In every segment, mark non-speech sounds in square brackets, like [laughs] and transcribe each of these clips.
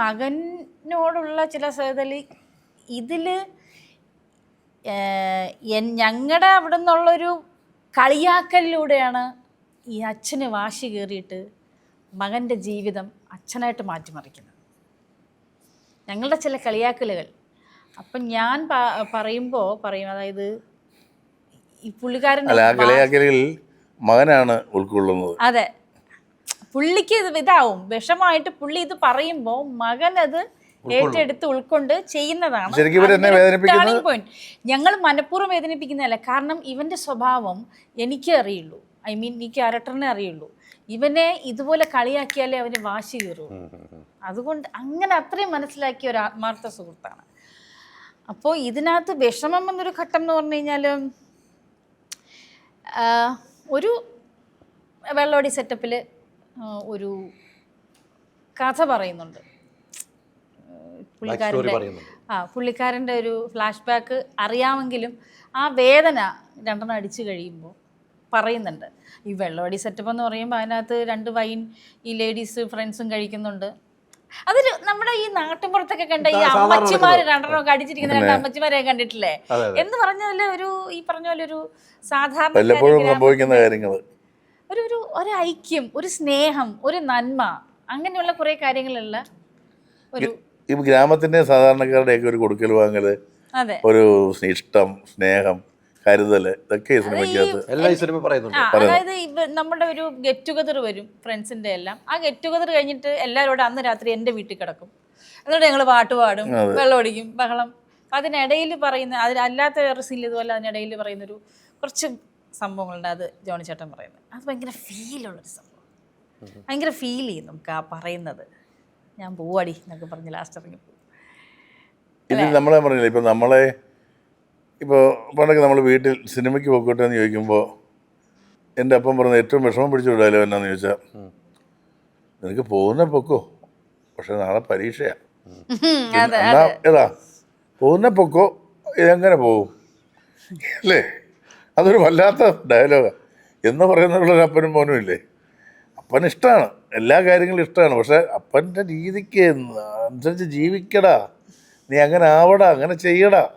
മകനോടുള്ള ചില സഹതലി ഇതിൽ ഞങ്ങളുടെ അവിടെ നിന്നുള്ളൊരു കളിയാക്കലിലൂടെയാണ് ഈ അച്ഛന് വാശി കയറിയിട്ട് മകന്റെ ജീവിതം അച്ഛനായിട്ട് മാറ്റിമറിക്കുന്നത്. ഞങ്ങളുടെ ചില കളിയാക്കലുകൾ. അപ്പം ഞാൻ പറയുമ്പോൾ പറയും അതായത് ഈ കളിയാക്കലുകളിൽ മകനാണ് ഉൾക്കൊള്ളുന്നത്. അതെ. പുള്ളിക്ക് ഇത് ഇതാവും. വിഷമായിട്ട് പുള്ളി ഇത് പറയുമ്പോൾ മകൻ അത് ഏറ്റെടുത്ത് ഉൾക്കൊണ്ട് ചെയ്യുന്നതാണ്. point. ഞങ്ങൾ മനഃപൂർവം വേദനിപ്പിക്കുന്നതല്ല. കാരണം ഇവന്റെ സ്വഭാവം എനിക്ക് അറിയുള്ളൂ. ഐ മീൻ ഈ ക്യാരക്ടറിനെ അറിയുള്ളൂ. ഇവനെ ഇതുപോലെ കളിയാക്കിയാലേ അവന് വാശി കയറൂ അതുകൊണ്ട് അങ്ങനെ അത്രയും മനസ്സിലാക്കിയ ഒരു ആത്മാർത്ഥ സുഹൃത്താണ്. അപ്പോൾ ഇതിനകത്ത് വിഷമം എന്നൊരു ഘട്ടം എന്ന് പറഞ്ഞു കഴിഞ്ഞാൽ ഒരു വെള്ളോടി സെറ്റപ്പിൽ ഒരു കഥ പറയുന്നുണ്ട്. പുള്ളിക്കാരന്റെ ആ പുള്ളിക്കാരന്റെ ഒരു ഫ്ലാഷ് ബാക്ക് അറിയാമെങ്കിലും ആ വേദന രണ്ടെണ്ണം അടിച്ചു കഴിയുമ്പോൾ പറയുന്നുണ്ട്. ഈ വെള്ളവടി സെറ്റപ്പ് എന്ന് പറയുമ്പോൾ അതിനകത്ത് രണ്ട് വൈൻ ഈ ലേഡീസ് ഫ്രണ്ട്സും കഴിക്കുന്നുണ്ട്. അതൊരു നമ്മുടെ ഈ നാട്ടിൻപുറത്തൊക്കെ കണ്ട ഈ അമ്മച്ചിമാർ അമ്മച്ചിമാര് രണ്ടെണ്ണം ഒക്കെ അടിച്ചിരിക്കുന്ന രണ്ട് അമ്മച്ചിമാരെ കണ്ടിട്ടില്ലേ. എന്ന് പറഞ്ഞാൽ ഒരു ഈ പറഞ്ഞ പോലെ ഒരു സാധാരണ സംഭവിക്കുന്ന കാര്യങ്ങൾ ഒരു ഒരു ഒരു ഐക്യം ഒരു സ്നേഹം ഒരു നന്മ അങ്ങനെയുള്ള കുറേ കാര്യങ്ങളുള്ള ഒരു ഈ സാധാരണക്കാരുടെ സാധാരണക്കാരുടെയൊക്കെ ഒരു കൊടുക്കൽ വാങ്ങൽ അതെ. ഒരു ഇഷ്ടം സ്നേഹം കരുതൽ ഇതൊക്കെ ഈ സിനിമയ്ക്കകത്ത് എല്ലാ ഈ സിനിമ പറയുന്നുണ്ട്. ആ അതായത് ഇവ നമ്മുടെ ഒരു ഗെറ്റ് ടുഗദർ വരും ഫ്രണ്ട്സിന്റെ എല്ലാം. ആ ഗെറ്റ് ടുഗദർ കഴിഞ്ഞിട്ട് എല്ലാവരോടും അന്ന് രാത്രി എന്റെ വീട്ടിൽ കിടക്കും. എന്നിട്ട് ഞങ്ങൾ പാട്ട് പാടും വെള്ളം ഒടിക്കും ബഹളം. അതിനിടയിൽ പറയുന്ന അതിനല്ലാത്ത സീനിൽ ഇതുപോലെ അതിനിടയിൽ പറയുന്നൊരു കുറച്ച് സംഭവങ്ങളുണ്ട്. അത് ജോണി ചേട്ടൻ പറയുന്നത്. അത് ഭയങ്കര ഫീലുള്ളൊരു സംഭവം. ഭയങ്കര ഫീൽ ചെയ്യും നമുക്ക് ആ പറയുന്നത്. ഞാൻ പോവാടി എന്നൊക്കെ പറഞ്ഞ് ലാസ്റ്റ് ഇറങ്ങി പോകും. ഇത് നമ്മളെ പറഞ്ഞില്ല ഇപ്പം നമ്മളെ ഇപ്പോൾ പണ്ടൊക്കെ നമ്മൾ വീട്ടിൽ സിനിമയ്ക്ക് പോയിക്കോട്ടെ എന്ന് ചോദിക്കുമ്പോൾ എന്റെ അപ്പം പറഞ്ഞ ഏറ്റവും വിഷമം പിടിച്ച വിടാലോ എന്നാന്ന് ചോദിച്ചാൽ നിനക്ക് പോകുന്ന പൊക്കോ? പക്ഷെ നാളെ പരീക്ഷയാണ് എന്നാ ഏതാ? പോകുന്ന പൊക്കോ? ഇതെങ്ങനെ പോകും? അല്ലേ? അതൊരു വല്ലാത്ത ഡയലോഗാണ് എന്ന് പറയുന്നുള്ളൊരു അപ്പനും മോനും ഇല്ലേ? അപ്പൻ ഇഷ്ടമാണ് എല്ലാ കാര്യങ്ങളും ഇഷ്ടമാണ് പക്ഷെ അപ്പന്റെ രീതിക്ക് അനുസരിച്ച് ജീവിക്കടാ. നീ അങ്ങനെ ആവടാ അങ്ങനെ ചെയ്യടാ.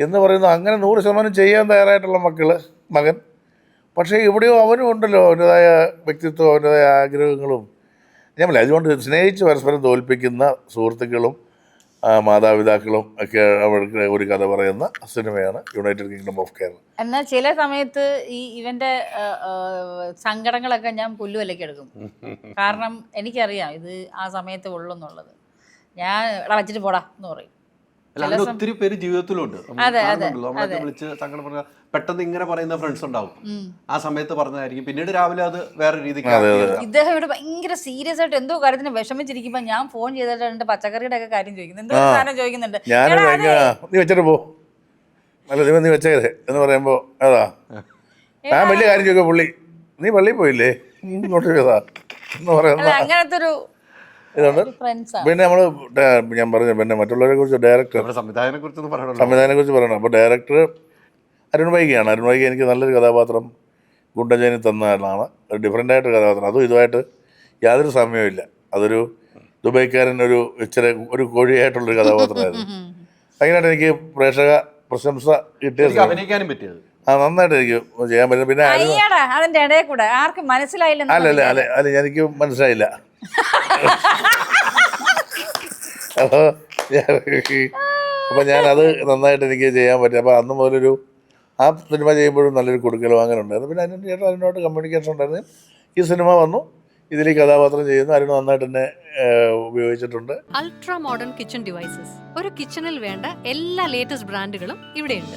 എന്ന് പറയുന്നു. അങ്ങനെ നൂറ് ശതമാനം ചെയ്യാൻ തയ്യാറായിട്ടുള്ള മക്കൾ മകൻ. പക്ഷേ ഇവിടെയോ അവനും ഉണ്ടല്ലോ അവന്റെതായ വ്യക്തിത്വം അവന്റെതായ ആഗ്രഹങ്ങളും. ഞാൻ അതുകൊണ്ട് സ്നേഹിച്ച് പരസ്പരം തോൽപ്പിക്കുന്ന സുഹൃത്തുക്കളും മാതാപിതാക്കളും ഒക്കെ അവർക്ക് ഒരു കഥ പറയുന്ന സിനിമയാണ് യുണൈറ്റഡ് കിങ്ഡം ഓഫ് കേരള എന്നാൽ ചില സമയത്ത് ഈ ഇവന്റെ സങ്കടങ്ങളൊക്കെ ഞാൻ പുല്ലുവലയ്ക്ക് എടുക്കും. [laughs] കാരണം എനിക്കറിയാം ഇത് ആ സമയത്ത് ഉള്ളൂ എന്നുള്ളത്. ഞാൻ ഇവിടെ വച്ചിട്ട് പോടാ എന്ന് പറയും. അല്ല അങ്ങനെ ഒത്തിരി പേര് ജീവിതത്തിലുണ്ട്. നമ്മളൊക്കെ വിളിച്ച് സങ്കടം പറഞ്ഞ പെട്ടെന്ന് ഇങ്ങനെ പറയുന്ന ഫ്രണ്ട്സ് ഉണ്ടാവും. ആ സമയത്ത് പറഞ്ഞതായിരിക്കും. പിന്നീട് രാവിലെ അത് വേറെ രീതിക്ക് ഇദ്ദേഹം ഇവിടെ ഭയങ്കര സീരിയസ് ആയിട്ട് എന്തോ കാര്യത്തിന് വിഷമിച്ചിരിക്കുമ്പോ ഞാൻ ഫോൺ ചെയ്തിട്ട് എന്റെ പച്ചക്കറിയുടെ ഒക്കെ കാര്യം ചോദിക്കുന്നു. എന്തോ സാധനം ചോദിക്കുന്നുണ്ട്? നീ വെച്ചിട്ട് പോ. അല്ല നീ നീ വെച്ചേരെ എന്ന് പറയുമ്പോൾ അതാ. ഞാൻ വലിയ കാര്യം ചോദിക്കുക പുള്ളി നീ പള്ളിയിൽ പോയില്ലേ? നീ ചെയ്താ എന്ന് പറയുന്ന അങ്ങനത്തെ ഒരു ഇതുണ്ട്. ഫ്രണ്ട്സ് ആണ് പിന്നെ നമ്മൾ ഞാൻ പറഞ്ഞു പിന്നെ മറ്റുള്ളവരെ കുറിച്ച് ഡയറക്ടർ നമ്മുടെ സംവിധായകനെ കുറിച്ചൊന്നും പറയണല്ലോ സംവിധാനത്തെ കുറിച്ച് പറയണം. അപ്പോൾ ഡയറക്ടർ അരുൺ വൈകിയാണ്. അരുൺ വൈകി എനിക്ക് നല്ലൊരു കഥാപാത്രം ഗുണ്ടജനി തന്ന ആളാണ് ഒരു ഡിഫറെന്റ് ആയിട്ട് കഥാപാത്രം. അതും ഇതുമായിട്ട് യാതൊരു സമയമില്ല അതൊരു ദുബൈക്കാരൻ ഒരു ഇച്ചിരി ഒരു കോഴിയായിട്ടുള്ളൊരു കഥാപാത്രമായിരുന്നു. അങ്ങനെയാണ് എനിക്ക് പ്രേക്ഷക പ്രശംസ കിട്ടിയ എനിക്ക് അഭിനയിക്കാനും പറ്റിയത്. ആ നന്നായിട്ട് എനിക്ക് ചെയ്യാൻ പറ്റും. പിന്നെ അരുൺ അയ്യടാ അതിന്റെ ഇടയിൽ കൂടെ. ആർക്കും മനസ്സിലായില്ലെന്ന് അല്ല അല്ല അല്ല അല്ല എനിക്ക് മനസ്സിലായില്ല. അപ്പോൾ ഞാനത് നന്നായിട്ട് എനിക്ക് ചെയ്യാൻ പറ്റും. അപ്പോൾ അന്ന് മുതലൊരു ആ സിനിമ ചെയ്യുമ്പോഴും നല്ലൊരു കൊടുക്കൽ വാങ്ങലുണ്ടായിരുന്നു. പിന്നെ അതിന് ചേട്ടൻ അതിനോട്ട് കമ്മ്യൂണിക്കേഷൻ ഉണ്ടായിരുന്നു. ഈ സിനിമ വന്നു. ഇതിൽ കഥാപാത്രം ചെയ്യുന്നു. അരുൺ നന്നായിട്ട് തന്നെ ഉപയോഗിച്ചിട്ടുണ്ട്. അൾട്രാ മോഡേൺ കിച്ചൺ ഡിവൈസസ് ഒരു കിച്ചണിൽ വേണ്ട എല്ലാ ലേറ്റസ്റ്റ് ബ്രാൻഡുകളും ഇവിടെയുണ്ട്.